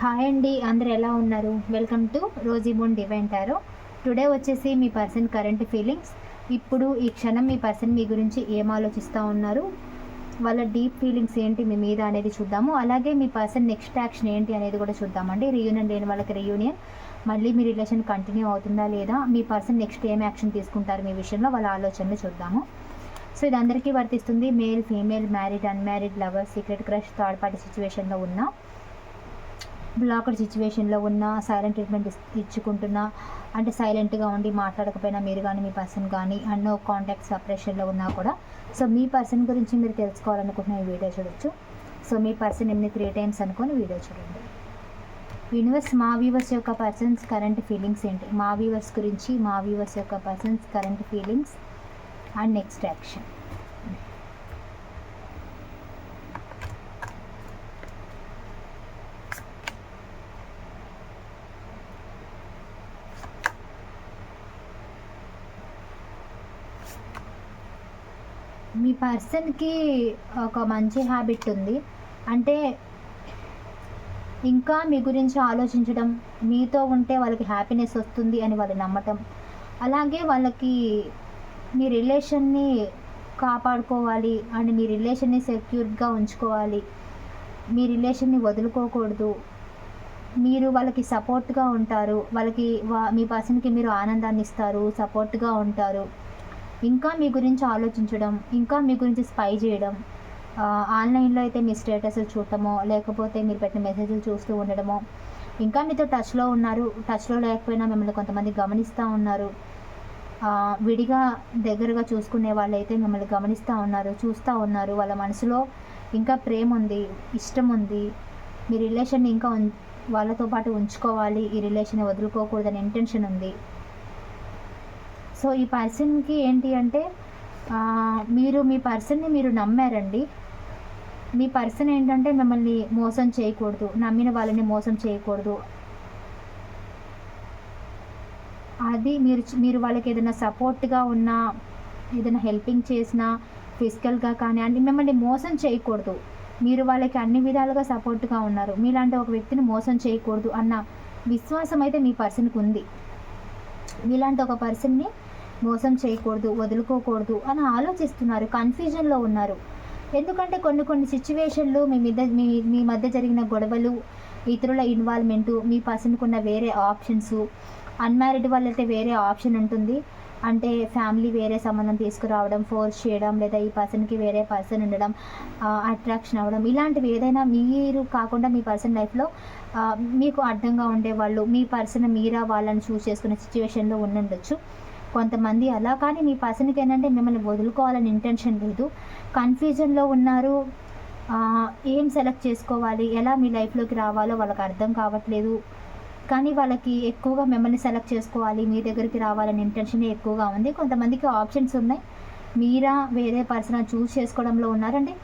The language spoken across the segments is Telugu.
హాయ్ అండి అందరు ఎలా ఉన్నారు? వెల్కమ్ టు రోజీబోన్ డివైన్ టారో టుడే వచ్చేసి మీ పర్సన్ కరెంట్ ఫీలింగ్స్ ఇప్పుడు ఈ క్షణం మీ పర్సన్ మీ గురించి ఏం ఆలోచిస్తూ ఉన్నారు? వాళ్ళ డీప్ ఫీలింగ్స్ ఏంటి మీ మీద అనేది చూద్దాము. అలాగే మీ పర్సన్ నెక్స్ట్ యాక్షన్ ఏంటి అనేది కూడా చూద్దామండి. రీయూనియన్ లేని వాళ్ళకి రీయూనియన్ మళ్ళీ మీ రిలేషన్ కంటిన్యూ అవుతుందా లేదా? మీ పర్సన్ నెక్స్ట్ ఏం యాక్షన్ తీసుకుంటారు మీ విషయంలో? వాళ్ళ ఆలోచనలు చూద్దాము. సో ఇది అందరికీ వర్తిస్తుంది. Male female married unmarried lover secret crush third party సిచ్యువేషన్లో ఉన్న. బ్లాక్డ్ సిచ్యువేషన్లో ఉన్న సైలెంట్ ట్రీట్మెంట్ ఇచ్చుకుంటున్నా అంటే సైలెంట్గా ఉండి మాట్లాడకపోయినా మీరు కానీ మీ పర్సన్ కానీ అండ్ నో కాంటాక్ట్ సపరేషన్లో ఉన్నా కూడా. సో మీ పర్సన్ గురించి మీరు తెలుసుకోవాలనుకుంటున్న ఈ వీడియో చూడొచ్చు. సో మీ పర్సన్ ఎన్ని త్రీ టైమ్స్ అనుకొని వీడియో చూడండి. యూనివర్స్ మా వ్యూవర్స్ యొక్క పర్సన్స్ కరెంట్ ఫీలింగ్స్ ఏంటి? మా వ్యూవర్స్ గురించి మా వ్యూవర్స్ యొక్క persons current feelings and next action మీ పర్సన్కి ఒక మంచి హ్యాబిట్ ఉంది. అంటే ఇంకా మీ గురించి ఆలోచించడం మీతో ఉంటే వాళ్ళకి హ్యాపీనెస్ వస్తుంది అని వాళ్ళు నమ్మటం. అలాగే వాళ్ళకి మీ రిలేషన్ని కాపాడుకోవాలి అండ్ మీ రిలేషన్ని సెక్యూర్గా ఉంచుకోవాలి. మీ రిలేషన్ని వదులుకోకూడదు. మీరు వాళ్ళకి సపోర్ట్గా ఉంటారు. వాళ్ళకి వా మీ పర్సన్కి మీరు ఆనందాన్ని ఇస్తారు సపోర్ట్గా ఉంటారు. ఇంకా మీ గురించి ఆలోచించడం ఇంకా మీ గురించి స్పై చేయడం ఆన్లైన్లో అయితే మీ స్టేటస్ చూడటమో లేకపోతే మీరు పెట్టిన మెసేజ్లు చూస్తూ ఉండడమో ఇంకా మీతో టచ్లో ఉన్నారు టచ్లో లేకపోయినా మిమ్మల్ని కొంతమంది గమనిస్తూ ఉన్నారు విడిగా దగ్గరగా చూసుకునే వాళ్ళైతే మిమ్మల్ని గమనిస్తూ ఉన్నారు చూస్తూ ఉన్నారు వాళ్ళ మనసులో ఇంకా ప్రేమ ఉంది ఇష్టం ఉంది మీ రిలేషన్ని ఇంకా వాళ్ళతో పాటు ఉంచుకోవాలి ఈ రిలేషన్ వదులుకోకూడదని ఇంటెన్షన్ ఉంది. సో ఈ పర్సన్కి ఏంటి అంటే మీరు మీ పర్సన్ని మీరు నమ్మారండి. మీ పర్సన్ ఏంటంటే మిమ్మల్ని మోసం చేయకూడదు. నమ్మిన వాళ్ళని మోసం చేయకూడదు. అది మీరు మీరు వాళ్ళకి ఏదైనా సపోర్ట్గా ఉన్నా ఏదైనా హెల్పింగ్ చేసినా ఫిజికల్గా కానీ అన్ని మిమ్మల్ని మోసం చేయకూడదు. మీరు వాళ్ళకి అన్ని విధాలుగా సపోర్ట్గా ఉన్నారు. మీలాంటి ఒక వ్యక్తిని మోసం చేయకూడదు అన్న విశ్వాసం అయితే మీ పర్సన్కి ఉంది. మీలాంటి ఒక పర్సన్ని మోసం చేయకూడదు వదులుకోకూడదు అని ఆలోచిస్తున్నారు కన్ఫ్యూజన్లో ఉన్నారు. ఎందుకంటే కొన్ని కొన్ని సిచ్యువేషన్లు మీ మీద మీ మీ మధ్య జరిగిన గొడవలు ఇతరుల ఇన్వాల్వ్మెంటు మీ పర్సన్కున్న వేరే ఆప్షన్స్ అన్మ్యారీడ్ వాళ్ళైతే వేరే ఆప్షన్ ఉంటుంది. అంటే ఫ్యామిలీ వేరే సంబంధం తీసుకురావడం ఫోర్స్ చేయడం లేదా ఈ పర్సన్కి వేరే పర్సన్ ఉండడం అట్రాక్షన్ అవ్వడం ఇలాంటివి ఏదైనా మీరు కాకుండా మీ పర్సన్ లైఫ్లో మీకు అడ్డంగా ఉండేవాళ్ళు మీ పర్సన్ మీరా వాళ్ళని చూస్ చేసుకునే సిచ్యువేషన్లో ఉండుండొచ్చు. కొంతమంది అలా కానీ మీ పర్సన్కి ఏంటంటే మిమ్మల్ని వదులుకోవాలని ఇంటెన్షన్ లేదు. కన్ఫ్యూజన్లో ఉన్నారు. ఏం సెలెక్ట్ చేసుకోవాలి? ఎలా మీ లైఫ్లోకి రావాలో వాళ్ళకి అర్థం కావట్లేదు. కానీ వాళ్ళకి ఎక్కువగా మిమ్మల్ని సెలెక్ట్ చేసుకోవాలి మీ దగ్గరికి రావాలని ఇంటెన్షన్ ఎక్కువగా ఉంది. కొంతమందికి ఆప్షన్స్ ఉన్నాయి. మీరా వేరే పర్సన్ చూస్ చేసుకోవడంలో ఉన్నారంటే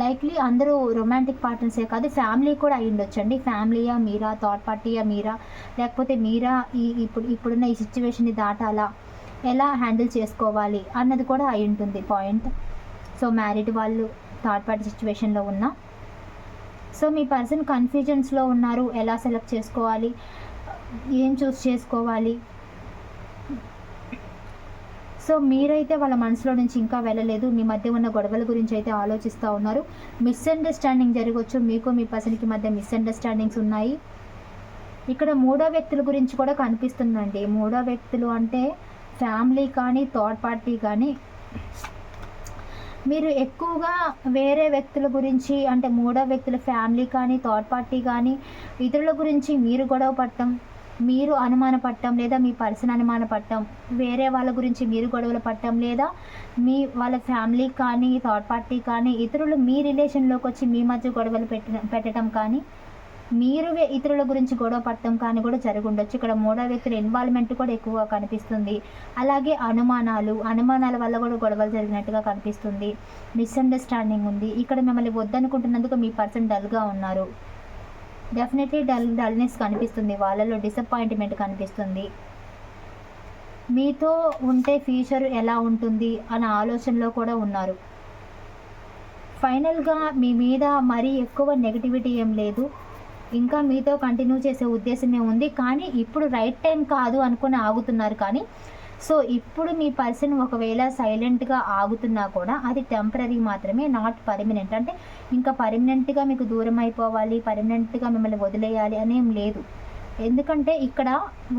లైక్లీ అందరూ రొమాంటిక్ పార్ట్నర్సే కాదు ఫ్యామిలీ కూడా అయి ఉండొచ్చండి. ఫ్యామిలీయా మీరా థర్డ్ పార్టీయా మీరా లేకపోతే మీరా ఈ ఇప్పుడు ఇప్పుడున్న ఈ సిచ్యువేషన్ని దాటాలా? ఎలా హ్యాండిల్ చేసుకోవాలి? అన్నది కూడా అయి ఉంటుంది పాయింట్ సో మ్యారీడ్ వాళ్ళు థర్డ్ పార్టీ సిచ్యువేషన్లో ఉన్నా. సో మీ పర్సన్ కన్ఫ్యూజన్స్లో ఉన్నారు ఎలా సెలెక్ట్ చేసుకోవాలి? ఏం చూస్ చేసుకోవాలి? సో మీరైతే వాళ్ళ మనసులో నుంచి ఇంకా వెళ్ళలేదు. మీ మధ్య ఉన్న గొడవల గురించి అయితే ఆలోచిస్తూ ఉన్నారు. మిస్అండర్స్టాండింగ్ జరగవచ్చు మీకు మీ పర్సన్కి మధ్య మిస్అండర్స్టాండింగ్స్ ఉన్నాయి. ఇక్కడ మూడో వ్యక్తుల గురించి కూడా కనిపిస్తుందండి. మూడో వ్యక్తులు అంటే ఫ్యామిలీ కానీ థర్డ్ పార్టీ కానీ మీరు ఎక్కువగా వేరే వ్యక్తుల గురించి అంటే మూడో వ్యక్తుల ఫ్యామిలీ కానీ థర్డ్ పార్టీ కానీ ఇతరుల గురించి మీరు గొడవ పడటం మీరు అనుమాన పడటం లేదా మీ పర్సన్ అనుమాన పడటం వేరే వాళ్ళ గురించి మీరు గొడవలు పడటం లేదా మీ వాళ్ళ ఫ్యామిలీ కానీ థర్డ్ పార్టీ కానీ ఇతరులు మీ రిలేషన్లోకి వచ్చి మీ మధ్య గొడవలు పెట్ట పెట్టడం కానీ మీరు ఇతరుల గురించి గొడవ పడటం కానీ కూడా జరుగుండొచ్చు. ఇక్కడ మూడో వ్యక్తుల ఇన్వాల్వ్మెంట్ కూడా ఎక్కువగా కనిపిస్తుంది. అలాగే అనుమానాలు అనుమానాల వల్ల కూడా గొడవలు జరిగినట్టుగా కనిపిస్తుంది. మిస్అండర్స్టాండింగ్ ఉంది. ఇక్కడ మిమ్మల్ని వద్దనుకుంటున్నందుకు మీ పర్సన్ డల్గా ఉన్నారు. డెఫినెట్లీ డల్ డల్నెస్ కనిపిస్తుంది. వాళ్ళలో డిసప్పాయింట్మెంట్ కనిపిస్తుంది. మీతో ఉంటే ఫ్యూచర్ ఎలా ఉంటుంది అనే ఆలోచనలో కూడా ఉన్నారు. ఫైనల్గా మీ మీద మరీ ఎక్కువ నెగిటివిటీ ఏం లేదు. ఇంకా మీతో కంటిన్యూ చేసే ఉద్దేశమే ఉంది. కానీ ఇప్పుడు రైట్ టైం కాదు అనుకుని ఆగుతున్నారు. కానీ సో ఇప్పుడు మీ పర్సన్ ఒకవేళ సైలెంట్గా ఆగుతున్నా కూడా అది టెంపరీ మాత్రమే నాట్ పర్మనెంట్. అంటే ఇంకా పర్మనెంట్గా మీకు దూరం అయిపోవాలి పర్మనెంట్గా మిమ్మల్ని వదిలేయాలి అనేం లేదు. ఎందుకంటే ఇక్కడ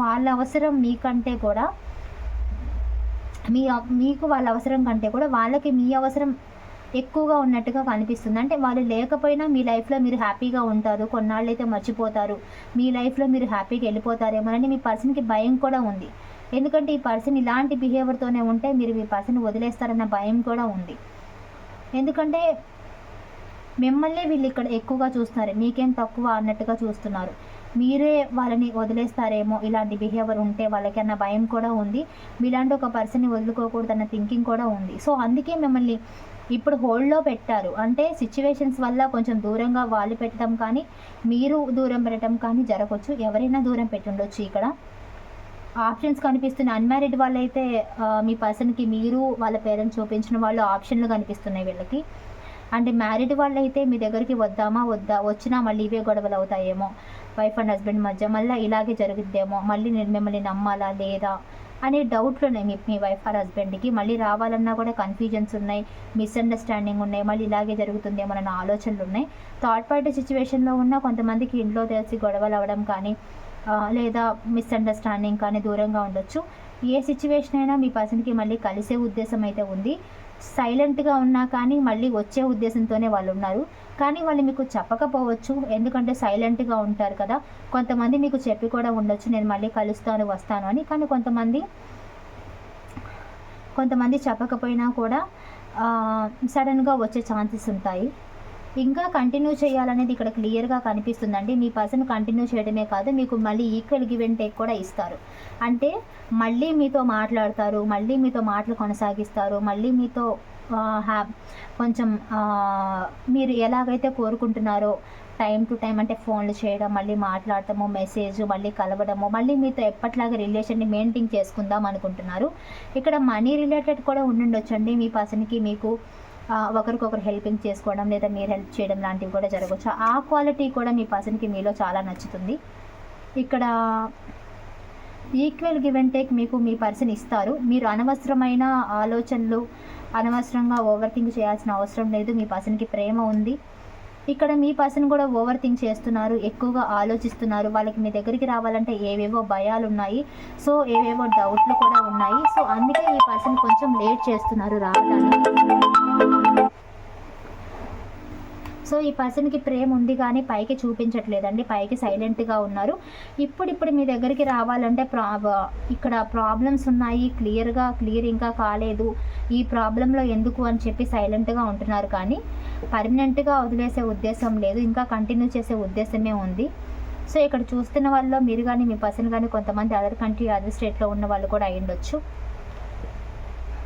వాళ్ళ అవసరం మీకంటే కూడా మీ మీకు వాళ్ళ అవసరం కంటే కూడా వాళ్ళకి మీ అవసరం ఎక్కువగా ఉన్నట్టుగా కనిపిస్తుంది. అంటే వాళ్ళు లేకపోయినా మీ లైఫ్లో మీరు హ్యాపీగా ఉంటారు కొన్నాళ్ళు అయితే మర్చిపోతారు మీ లైఫ్లో మీరు హ్యాపీగా వెళ్ళిపోతారేమోనని మీ పర్సన్కి భయం కూడా ఉంది. ఎందుకంటే ఈ పర్సన్ ఇలాంటి బిహేవియర్తోనే ఉంటే మీరు మీ పర్సన్ వదిలేస్తారన్న భయం కూడా ఉంది. ఎందుకంటే మిమ్మల్ని వీళ్ళు ఇక్కడ ఎక్కువగా చూస్తున్నారు. మీకేం తక్కువ అన్నట్టుగా చూస్తున్నారు. మీరే వాళ్ళని వదిలేస్తారేమో ఇలాంటి బిహేవియర్ ఉంటే వాళ్ళకి అన్న భయం కూడా ఉంది. మీలాంటి ఒక పర్సన్ని వదులుకోకూడదన్న థింకింగ్ కూడా ఉంది. సో అందుకే మిమ్మల్ని ఇప్పుడు హోల్డ్లో పెట్టారు. అంటే సిచ్యువేషన్స్ వల్ల కొంచెం దూరంగా వాళ్ళు పెట్టడం కానీ మీరు దూరం పెట్టడం కానీ జరగవచ్చు ఎవరైనా దూరం పెట్టి ఉండొచ్చు ఇక్కడ. ఆప్షన్స్ కనిపిస్తున్నాయి అన్మ్యారీడ్ వాళ్ళైతే మీ పర్సన్కి మీరు వాళ్ళ పేరెంట్స్ చూపించిన వాళ్ళు ఆప్షన్లు కనిపిస్తున్నాయి వీళ్ళకి. అంటే మ్యారీడ్ వాళ్ళైతే మీ దగ్గరికి వద్దామా వద్దా వచ్చినా మళ్ళీ ఇవే గొడవలు అవుతాయేమో. వైఫ్ అండ్ హస్బెండ్ మధ్య మళ్ళీ ఇలాగే జరుగుద్దేమో మళ్ళీ నేను మిమ్మల్ని నమ్మాలా లేదా అనే డౌట్లు ఉన్నాయి మీ మీ వైఫ్ ఆర్ హస్బెండ్కి. మళ్ళీ రావాలన్నా కూడా కన్ఫ్యూజన్స్ ఉన్నాయి మిస్అండర్స్టాండింగ్ ఉన్నాయి మళ్ళీ ఇలాగే జరుగుతుందేమో అన్న ఆలోచనలు ఉన్నాయి. థర్డ్ పార్టీ సిచ్యువేషన్లో ఉన్న కొంతమందికి ఇంట్లో తెలిసి గొడవలు అవ్వడం కానీ లేదా మిస్అండర్స్టాండింగ్ కానీ దూరంగా ఉండొచ్చు. ఏ సిచ్యువేషన్ అయినా మీ పర్సన్కి మళ్ళీ కలిసే ఉద్దేశం అయితే ఉంది. సైలెంట్గా ఉన్నా కానీ మళ్ళీ వచ్చే ఉద్దేశంతోనే వాళ్ళు ఉన్నారు. కానీ వాళ్ళు మీకు చెప్పకపోవచ్చు. ఎందుకంటే సైలెంట్గా ఉంటారు కదా. కొంతమంది మీకు చెప్పి కూడా ఉండొచ్చు. నేను మళ్ళీ కలుస్తాను వస్తాను అని. కానీ కొంతమంది కొంతమంది చెప్పకపోయినా కూడా సడన్గా వచ్చే ఛాన్సెస్ ఉంటాయి. ఇంకా కంటిన్యూ చేయాలనేది ఇక్కడ క్లియర్గా కనిపిస్తుందండి. మీ పర్సన్ కంటిన్యూ చేయడమే కాదు మీకు మళ్ళీ ఈక్వల్ గివ్ అండ్ టేక్ కూడా ఇస్తారు. అంటే మళ్ళీ మీతో మాట్లాడతారు మళ్ళీ మీతో మాటలు కొనసాగిస్తారు మళ్ళీ మీతో హ్యా కొంచెం మీరు ఎలాగైతే కోరుకుంటున్నారో టైం టు టైం అంటే ఫోన్లు చేయడం మళ్ళీ మాట్లాడటము మెసేజ్ మళ్ళీ కలవడము మళ్ళీ మీతో ఎప్పట్లాగే రిలేషన్ని మెయింటైన్ చేసుకుందాం అనుకుంటున్నారు. ఇక్కడ మనీ రిలేటెడ్ కూడా ఉండుండొచ్చండి. మీ పర్సన్కి మీకు ఒకరికొకరు హెల్పింగ్ చేసుకోవడం లేదా మీరు హెల్ప్ చేయడం లాంటివి కూడా జరగవచ్చు. ఆ క్వాలిటీ కూడా మీ పర్సన్కి మీలో చాలా నచ్చుతుంది. ఇక్కడ ఈక్వల్ గివ్ అండ్ టేక్ మీకు మీ పర్సన్ ఇస్తారు. మీరు అనవసరమైన ఆలోచనలు అనవసరంగా ఓవర్ థింక్ చేయాల్సిన అవసరం లేదు. మీ పర్సన్కి ప్రేమ ఉంది. ఇక్కడ మీ పర్సన్ కూడా ఓవర్ థింక్ చేస్తున్నారు ఎక్కువగా ఆలోచిస్తున్నారు. వాళ్ళకి మీ దగ్గరికి రావాలంటే ఏవేవో భయాలు ఉన్నాయి. సో ఏవేవో డౌట్లు కూడా ఉన్నాయి. సో అందుకే ఈ పర్సన్ కొంచెం లేట్ చేస్తున్నారు రావడానికి సో ఈ పర్సన్కి ప్రేమ ఉంది కానీ పైకి చూపించట్లేదండి పైకి సైలెంట్గా ఉన్నారు. ఇప్పుడిప్పుడు మీ దగ్గరికి రావాలంటే ప్రా ఇక్కడ ప్రాబ్లమ్స్ ఉన్నాయి క్లియర్గా క్లియర్ ఇంకా కాలేదు. ఈ ప్రాబ్లంలో ఎందుకు అని చెప్పి సైలెంట్గా ఉంటున్నారు కానీ పర్మనెంట్గా వదిలేసే ఉద్దేశం లేదు ఇంకా కంటిన్యూ చేసే ఉద్దేశమే ఉంది. సో ఇక్కడ చూస్తున్న వాళ్ళలో మీరు కానీ మీ పర్సన్ కానీ కొంతమంది అదర్ కంట్రీ అదర్ స్టేట్లో ఉన్న వాళ్ళు కూడా అయ్యుండొచ్చు.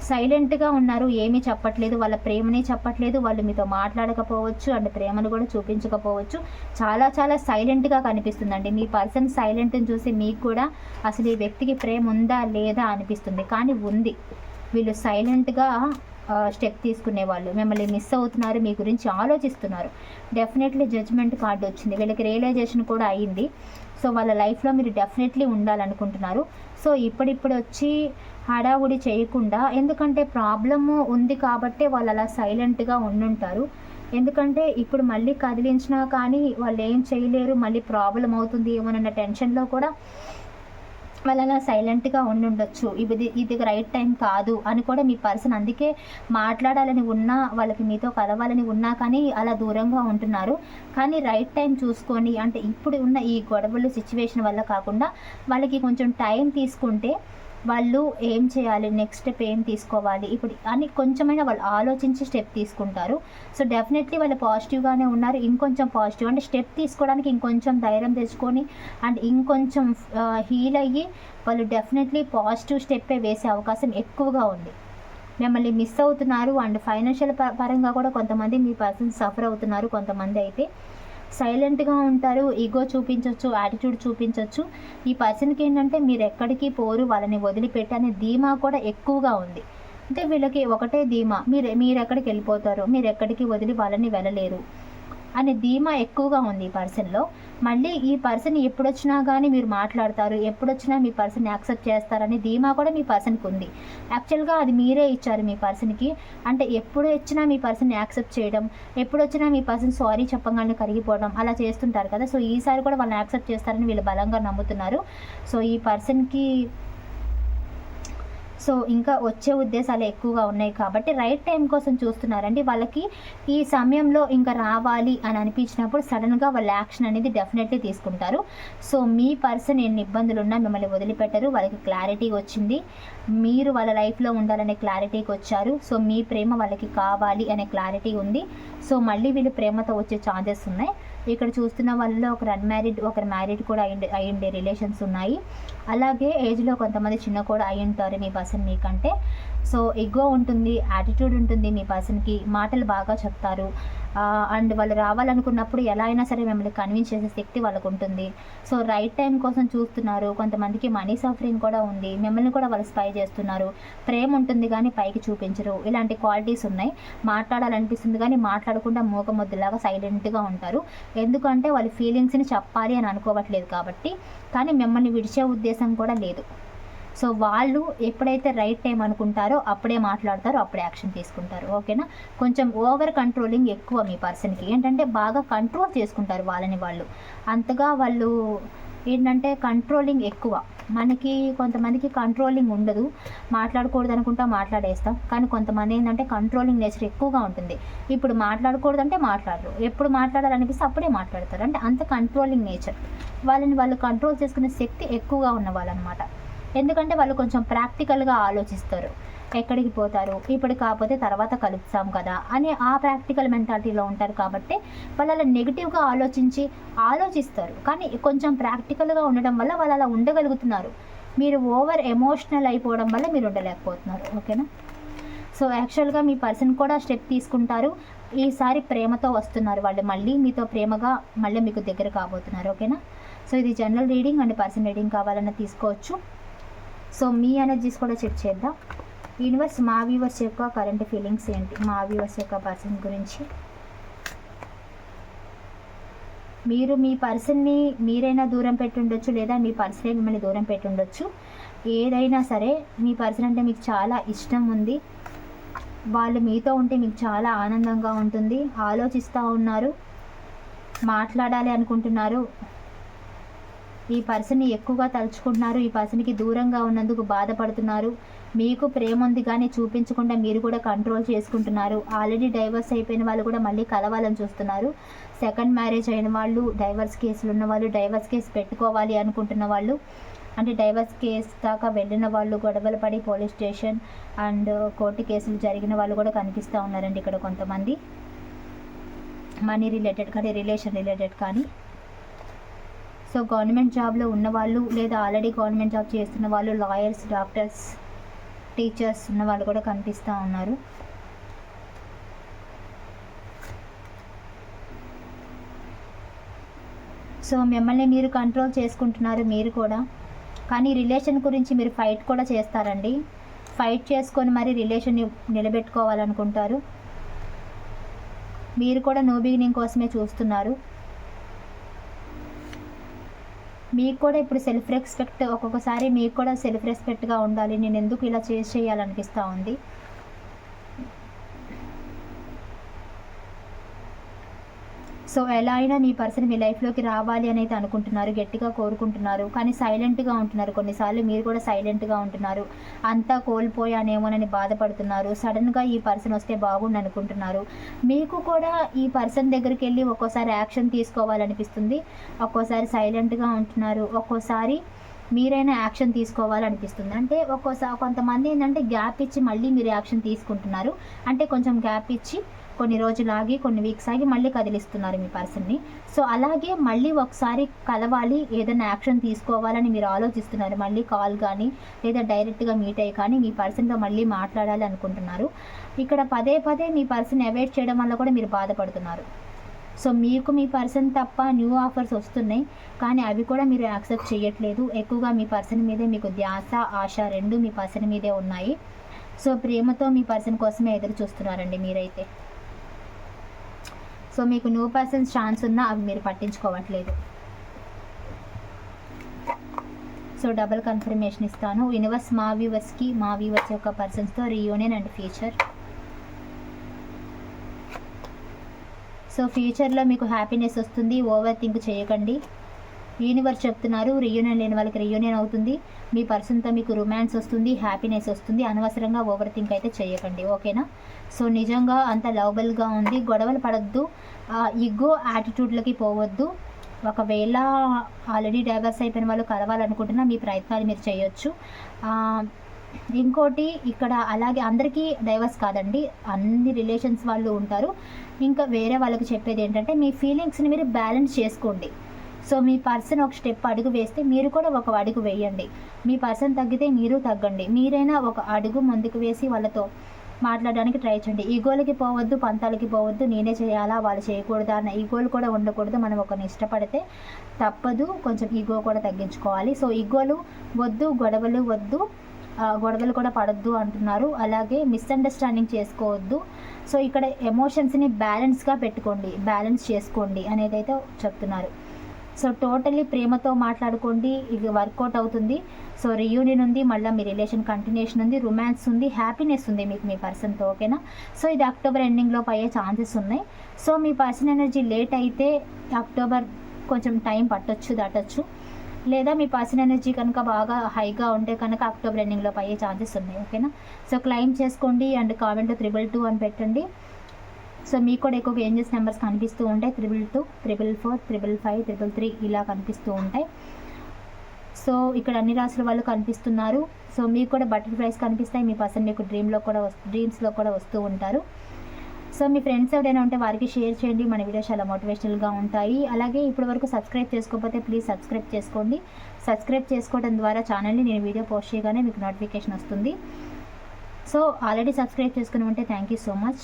సైలెంట్గా ఉన్నారు. ఏమీ చెప్పట్లేదు. వాళ్ళ ప్రేమని చెప్పట్లేదు. వాళ్ళు మీతో మాట్లాడకపోవచ్చు అండ్ ప్రేమను కూడా చూపించకపోవచ్చు. చాలా చాలా సైలెంట్గా కనిపిస్తుందండి. మీ పర్సన్ సైలెంట్ని చూసి మీకు కూడా అసలు ఈ వ్యక్తికి ప్రేమ ఉందా లేదా అనిపిస్తుంది. కానీ ఉంది. వీళ్ళు సైలెంట్గా స్టెప్ తీసుకునే వాళ్ళు మిమ్మల్ని మిస్ అవుతున్నారు. మీ గురించి ఆలోచిస్తున్నారు. డెఫినెట్లీ జడ్జ్మెంట్ కార్డు వచ్చింది. వీళ్ళకి రియలైజేషన్ కూడా అయ్యింది సో వాళ్ళ లైఫ్లో మీరు డెఫినెట్లీ ఉండాలనుకుంటున్నారు. సో ఇప్పుడిప్పుడు వచ్చి హడావుడి చేయకుండా ఎందుకంటే ప్రాబ్లము ఉంది కాబట్టి వాళ్ళు అలా సైలెంట్గా ఉండుంటారు. ఎందుకంటే ఇప్పుడు మళ్ళీ కదిలించినా కానీ వాళ్ళు ఏం చేయలేరు మళ్ళీ ప్రాబ్లం అవుతుంది ఏమోనన్న టెన్షన్లో కూడా వాళ్ళు అలా సైలెంట్గా ఉండుండొచ్చు. ఇది ఇది రైట్ టైం కాదు అని కూడా మీ పర్సన్ అందుకే మాట్లాడాలని ఉన్నా వాళ్ళకి మీతో కలవాలని ఉన్నా కానీ అలా దూరంగా ఉంటున్నారు. కానీ రైట్ టైం చూసుకొని అంటే ఇప్పుడు ఉన్న ఈ గొడవలు సిచ్యువేషన్ వల్ల కాకుండా వాళ్ళకి కొంచెం టైం తీసుకుంటే వాళ్ళు ఏం చేయాలి నెక్స్ట్ స్టెప్ ఏం తీసుకోవాలి ఇప్పుడు అని కొంచెమైనా వాళ్ళు ఆలోచించి స్టెప్ తీసుకుంటారు. సో డెఫినెట్లీ వాళ్ళు పాజిటివ్గానే ఉన్నారు. ఇంకొంచెం పాజిటివ్ అంటే స్టెప్ తీసుకోవడానికి ఇంకొంచెం ధైర్యం తెచ్చుకొని అండ్ ఇంకొంచెం హీల్ అయ్యి వాళ్ళు డెఫినెట్లీ పాజిటివ్ స్టెప్పే వేసే అవకాశం ఎక్కువగా ఉంది. మిమ్మల్ని మిస్ అవుతున్నారు అండ్ ఫైనాన్షియల్ పరంగా కూడా కొంతమంది మీ పర్సన్ సఫర్ అవుతున్నారు కొంతమంది అయితే. సైలెంట్గా ఉంటారు ఈగో చూపించవచ్చు యాటిట్యూడ్ చూపించవచ్చు ఈ పర్సన్కి ఏంటంటే మీరు ఎక్కడికి పోరు వాళ్ళని వదిలిపెట్టి అనే ధీమా కూడా ఎక్కువగా ఉంది. అంటే వీళ్ళకి ఒకటే ధీమా మీరు మీరు ఎక్కడికి వెళ్ళిపోతారు మీరు ఎక్కడికి వదిలి వాళ్ళని వెళ్ళలేరు. అనే ధీమా ఎక్కువగా ఉంది ఈ పర్సన్లో. మళ్ళీ ఈ పర్సన్ ఎప్పుడొచ్చినా కానీ మీరు మాట్లాడతారు ఎప్పుడొచ్చినా మీ పర్సన్ యాక్సెప్ట్ చేస్తారని ధీమా కూడా మీ పర్సన్కి ఉంది. యాక్చువల్గా అది మీరే ఇచ్చారు మీ పర్సన్కి. అంటే ఎప్పుడు వచ్చినా మీ పర్సన్ యాక్సెప్ట్ చేయడం ఎప్పుడు వచ్చినా మీ పర్సన్ సారీ చెప్పగానే కరిగిపోవడం అలా చేస్తుంటారు కదా. సో ఈసారి కూడా వాళ్ళని యాక్సెప్ట్ చేస్తారని వీళ్ళు బలంగా నమ్ముతున్నారు. సో ఈ పర్సన్కి సో ఇంకా వచ్చే ఉద్దేశాలు ఎక్కువగా ఉన్నాయి కాబట్టి రైట్ టైం కోసం చూస్తున్నారండి. వాళ్ళకి ఈ సమయంలో ఇంకా రావాలి అని అనిపించినప్పుడు సడన్గా వాళ్ళ యాక్షన్ అనేది డెఫినెట్లీ తీసుకుంటారు. సో మీ పర్సన్ ఎన్ని ఇబ్బందులు ఉన్నా మిమ్మల్ని వదిలిపెట్టరు. వాళ్ళకి క్లారిటీ వచ్చింది. మీరు వాళ్ళ లైఫ్లో ఉండాలనే క్లారిటీకి వచ్చారు. సో మీ ప్రేమ వాళ్ళకి కావాలి అనే క్లారిటీ ఉంది. సో మళ్ళీ వీళ్ళు ప్రేమతో వచ్చే ఛాన్సెస్ ఉన్నాయి. ఇక్కడ చూస్తున్న వాళ్ళలో ఒకరు అన్మ్యారీడ్ ఒకరు మ్యారీడ్ కూడా అయ్యి అయ్యిండే రిలేషన్స్ ఉన్నాయి. అలాగే ఏజ్లో కొంతమంది చిన్న కూడా అయి ఉంటారు మీ పర్సన్ మీకంటే. సో ఎగ్గో ఉంటుంది యాటిట్యూడ్ ఉంటుంది మీ పర్సన్కి మాటలు బాగా చెప్తారు. అండ్ వాళ్ళు రావాలనుకున్నప్పుడు ఎలా అయినా సరే మిమ్మల్ని కన్విన్స్ చేసే శక్తి వాళ్ళకు ఉంటుంది సో రైట్ టైం కోసం చూస్తున్నారు కొంతమందికి మనీ సఫరింగ్ కూడా ఉంది మిమ్మల్ని కూడా వాళ్ళు స్పై చేస్తున్నారు. ప్రేమ ఉంటుంది కానీ పైకి చూపించరు. ఇలాంటి క్వాలిటీస్ ఉన్నాయి. మాట్లాడాలనిపిస్తుంది కానీ మాట్లాడకుండా మూకముద్దులాగా సైలెంట్గా ఉంటారు. ఎందుకంటే వాళ్ళ ఫీలింగ్స్ని చెప్పాలి అని అనుకోవట్లేదు కాబట్టి కానీ మిమ్మల్ని విడిచే ఉద్దేశం కూడా లేదు. సో వాళ్ళు ఎప్పుడైతే రైట్ టైం అనుకుంటారో అప్పుడే మాట్లాడతారో అప్పుడే యాక్షన్ తీసుకుంటారు. ఓకేనా? కొంచెం ఓవర్ కంట్రోలింగ్ ఎక్కువ మీ పర్సన్కి. ఏంటంటే బాగా కంట్రోల్ చేసుకుంటారు వాళ్ళని వాళ్ళు. అంతగా వాళ్ళు ఏంటంటే కంట్రోలింగ్ ఎక్కువ. మనకి కొంతమందికి కంట్రోలింగ్ ఉండదు. మాట్లాడకూడదు అనుకుంటా మాట్లాడేస్తాం. కానీ కొంతమంది ఏంటంటే కంట్రోలింగ్ నేచర్ ఎక్కువగా ఉంటుంది. ఇప్పుడు మాట్లాడకూడదు అంటే మాట్లాడరు. ఎప్పుడు మాట్లాడాలనిపిస్తే అప్పుడే మాట్లాడతారు. అంటే అంత కంట్రోలింగ్ నేచర్. వాళ్ళని వాళ్ళు కంట్రోల్ చేసుకునే శక్తి ఎక్కువగా ఉన్న వాళ్ళనమాట. ఎందుకంటే వాళ్ళు కొంచెం ప్రాక్టికల్గా ఆలోచిస్తారు. ఎక్కడికి పోతారు? ఇప్పుడు కాకపోతే తర్వాత కలుపుతాం కదా అని ఆ ప్రాక్టికల్ మెంటాలిటీలో ఉంటారు కాబట్టి వాళ్ళు అలా నెగిటివ్గా ఆలోచించి ఆలోచిస్తారు. కానీ కొంచెం ప్రాక్టికల్గా ఉండడం వల్ల వాళ్ళు అలా ఉండగలుగుతున్నారు. మీరు ఓవర్ ఎమోషనల్ అయిపోవడం వల్ల మీరు ఉండలేకపోతున్నారు. ఓకేనా సో యాక్చువల్గా మీ పర్సన్ కూడా స్టెప్ తీసుకుంటారు. ఈసారి ప్రేమతో వస్తున్నారు వాళ్ళు. మళ్ళీ మీతో ప్రేమగా మళ్ళీ మీకు దగ్గర కాబోతున్నారు. ఓకేనా సో ఇది general reading and person reading కావాలన్నా తీసుకోవచ్చు. సో మీ ఎనర్జీస్ కూడా చెక్ చేద్దాం. యూనివర్స్ మా వ్యూవర్స్ యొక్క కరెంట్ ఫీలింగ్స్ ఏంటి? మా వ్యూవర్స్ యొక్క పర్సన్ గురించి. మీరు మీ పర్సన్ని మీరైనా దూరం పెట్టుండొచ్చు లేదా మీ పర్సనే మిమ్మల్ని దూరం పెట్టుండొచ్చు. ఏదైనా సరే మీ పర్సన్ అంటే మీకు చాలా ఇష్టం ఉంది. వాళ్ళు మీతో ఉంటే మీకు చాలా ఆనందంగా ఉంటుంది. ఆలోచిస్తూ ఉన్నారు. మాట్లాడాలి అనుకుంటున్నారు. ఈ పర్సన్ని ఎక్కువగా తలుచుకుంటున్నారు. ఈ పర్సన్కి దూరంగా ఉన్నందుకు బాధపడుతున్నారు. మీకు ప్రేమ ఉంది కానీ చూపించకుండా మీరు కూడా కంట్రోల్ చేసుకుంటున్నారు. ఆల్రెడీ డైవర్స్ అయిపోయిన వాళ్ళు కూడా మళ్ళీ కలవాలని చూస్తున్నారు. సెకండ్ మ్యారేజ్ అయిన వాళ్ళు డైవర్స్ కేసులు ఉన్న వాళ్ళు డైవర్స్ కేసు పెట్టుకోవాలి అనుకుంటున్న వాళ్ళు అంటే డైవర్స్ కేసు దాకా వెళ్ళిన వాళ్ళు గొడవలు పడి పోలీస్ స్టేషన్ అండ్ కోర్టు కేసులు జరిగిన వాళ్ళు కూడా కనిపిస్తూ ఉన్నారండి ఇక్కడ కొంతమంది. మనీ రిలేటెడ్ కానీ రిలేషన్ రిలేటెడ్ కానీ. సో గవర్నమెంట్ జాబ్లో ఉన్నవాళ్ళు లేదా ఆల్రెడీ గవర్నమెంట్ జాబ్ చేస్తున్న వాళ్ళు లాయర్స్ డాక్టర్స్ టీచర్స్ ఉన్న వాళ్ళు కూడా కనిపిస్తూ ఉన్నారు. సో మిమ్మల్ని మీరు కంట్రోల్ చేసుకుంటున్నారు మీరు కూడా. కానీ రిలేషన్ గురించి మీరు ఫైట్ కూడా చేస్తారండి. ఫైట్ చేసుకొని మరి రిలేషన్ని నిలబెట్టుకోవాలనుకుంటారు. మీరు కూడా నో బిగినింగ్ కోసమే చూస్తున్నారు. మీకు కూడా ఇప్పుడు సెల్ఫ్ రెస్పెక్ట్ ఒక్కొక్కసారి మీకు కూడా సెల్ఫ్ రెస్పెక్ట్గా ఉండాలి. నేను ఎందుకు ఇలా చేసి చేయాలనిపిస్తూ ఉంది? సో ఎలా అయినా మీ పర్సన్ మీ లైఫ్లోకి రావాలి అని అయితే అనుకుంటున్నారు గట్టిగా కోరుకుంటున్నారు కానీ సైలెంట్గా ఉంటున్నారు. కొన్నిసార్లు మీరు కూడా సైలెంట్గా ఉంటున్నారు. అంతా కోల్పోయానేమోనని బాధపడుతున్నారు. సడన్గా ఈ పర్సన్ వస్తే బాగుండు అనుకుంటున్నారు. మీకు కూడా ఈ పర్సన్ దగ్గరికి వెళ్ళి ఒక్కోసారి యాక్షన్ తీసుకోవాలనిపిస్తుంది. ఒక్కోసారి సైలెంట్గా ఉంటున్నారు. ఒక్కోసారి మీరైనా యాక్షన్ తీసుకోవాలనిపిస్తుంది. అంటే ఒక్కోసారి కొంతమంది ఏంటంటే గ్యాప్ ఇచ్చి మళ్ళీ మీరు యాక్షన్ తీసుకుంటున్నారు. అంటే కొంచెం గ్యాప్ ఇచ్చి కొన్ని రోజులు ఆగి కొన్ని వీక్స్ ఆగి మళ్ళీ కదిలిస్తున్నారు మీ పర్సన్ని సో అలాగే మళ్ళీ ఒకసారి కలవాలి ఏదైనా యాక్షన్ తీసుకోవాలని మీరు ఆలోచిస్తున్నారు. మళ్ళీ కాల్ కానీ లేదా డైరెక్ట్గా మీట్ అయ్యి కానీ మీ పర్సన్తో మళ్ళీ మాట్లాడాలి అనుకుంటున్నారు. ఇక్కడ పదే పదే మీ పర్సన్ అవాయిడ్ చేయడం వల్ల కూడా మీరు బాధపడుతున్నారు. సో మీకు మీ పర్సన్ తప్ప న్యూ ఆఫర్స్ వస్తున్నాయి కానీ అవి కూడా మీరు యాక్సెప్ట్ చేయట్లేదు. ఎక్కువగా మీ పర్సన్ మీదే మీకు ధ్యాస ఆశ రెండు మీ పర్సన్ మీదే ఉన్నాయి. సో ప్రేమతో మీ పర్సన్ కోసమే ఎదురు చూస్తున్నారండి మీరైతే. సో మీకు నో పర్సన్స్ ఛాన్స్ ఉన్నా అవి మీరు పట్టించుకోవట్లేదు. సో డబుల్ కన్ఫర్మేషన్ ఇస్తాను. యూనివర్స్ మా వ్యూవర్స్కి మా వ్యూవర్స్ యొక్క పర్సన్స్తో రీయూనియన్ అండ్ ఫ్యూచర్ సో ఫ్యూచర్లో మీకు హ్యాపీనెస్ వస్తుంది. ఓవర్ థింక్ చేయకండి. యూనివర్స్ చెప్తున్నారు రియూనియన్ లేని వాళ్ళకి రియూనియన్ అవుతుంది. మీ పర్సన్తో మీకు రొమాన్స్ వస్తుంది హ్యాపీనెస్ వస్తుంది. అనవసరంగా ఓవర్ థింక్ అయితే చేయకండి ఓకేనా సో నిజంగా అంత లవబుల్గా ఉంది. గొడవలు పడద్దు. ఇగో యాటిట్యూడ్లకి పోవద్దు. ఒకవేళ ఆల్రెడీ డైవర్స్ అయిపోయిన వాళ్ళు కలవాలనుకుంటున్నా మీ ప్రయత్నాలు మీరు చేయొచ్చు. ఇంకోటి ఇక్కడ అలాగే అందరికీ డైవర్స్ కాదండి అన్ని రిలేషన్స్ వాళ్ళు ఉంటారు. ఇంకా వేరే వాళ్ళకి చెప్పేది ఏంటంటే మీ ఫీలింగ్స్ని మీరు బ్యాలెన్స్ చేసుకోండి. సో మీ పర్సన్ ఒక స్టెప్ అడుగు వేస్తే మీరు కూడా ఒక అడుగు వేయండి. మీ పర్సన్ తగ్గితే మీరు తగ్గండి. మీరైనా ఒక అడుగు ముందుకు వేసి వాళ్ళతో మాట్లాడడానికి ట్రై చేయండి. ఈగోలకి పోవద్దు పంతాలకి పోవద్దు నేనే చేయాలా వాళ్ళు చేయకూడదా అన్న ఈగోలు కూడా ఉండకూడదు. మనం ఒకరిని ఇష్టపడితే తప్పదు. కొంచెం ఈగో కూడా తగ్గించుకోవాలి. సో ఈగోలు వద్దు గొడవలు వద్దు. గొడవలు కూడా పడద్దు అంటున్నారు. అలాగే మిస్అండర్స్టాండింగ్ చేసుకోవద్దు. సో ఇక్కడ ఎమోషన్స్ని బ్యాలెన్స్గా పెట్టుకోండి. బ్యాలెన్స్ చేసుకోండి అనేది అయితే చెప్తున్నారు. సో టోటల్లీ ప్రేమతో మాట్లాడుకోండి ఇది వర్కౌట్ అవుతుంది. సో రియూనియన్ ఉంది మళ్ళీ మీ రిలేషన్ కంటిన్యూషన్ ఉంది రొమాన్స్ ఉంది హ్యాపీనెస్ ఉంది మీకు మీ పర్సన్తో ఓకేనా? సో ఇది అక్టోబర్ ఎండింగ్లోపు అయ్యే ఛాన్సెస్ ఉన్నాయి. సో మీ పర్సన్ ఎనర్జీ లేట్ అయితే అక్టోబర్ కొంచెం టైం పట్టొచ్చు దాటొచ్చు. లేదా మీ పర్సన్ ఎనర్జీ కనుక బాగా హైగా ఉంటే కనుక అక్టోబర్ ఎండింగ్లో అయ్యే ఛాన్సెస్ ఉన్నాయి ఓకేనా? సో క్లైమ్ చేసుకోండి అండ్ కామెంట్ త్రిబుల్ టూ అని పెట్టండి. సో మీకు కూడా ఎక్కువగా ఏంజెస్ నెంబర్స్ కనిపిస్తూ ఉంటాయి? Triple two triple four triple five triple three ఇలా కనిపిస్తూ ఉంటాయి. సో ఇక్కడ అన్ని రాసుల వాళ్ళు కనిపిస్తున్నారు. సో మీకు కూడా బటర్ఫ్లైస్ కనిపిస్తాయి. మీ పర్సన్ మీకు డ్రీమ్లో కూడా వస్తు డ్రీమ్స్లో కూడా వస్తూ ఉంటారు. సో మీ ఫ్రెండ్స్ ఎవరైనా ఉంటే వారికి షేర్ చేయండి. మన వీడియోస్ చాలా మోటివేషనల్గా ఉంటాయి. అలాగే ఇప్పటి వరకు సబ్స్క్రైబ్ చేసుకోకపోతే ప్లీజ్ సబ్స్క్రైబ్ చేసుకోండి. సబ్స్క్రైబ్ చేసుకోవడం ద్వారా ఛానల్ని నేను వీడియో పోస్ట్ చేయగానే మీకు నోటిఫికేషన్ వస్తుంది. సో ఆల్రెడీ సబ్స్క్రైబ్ చేసుకుని ఉంటే థ్యాంక్ యూ సో మచ్.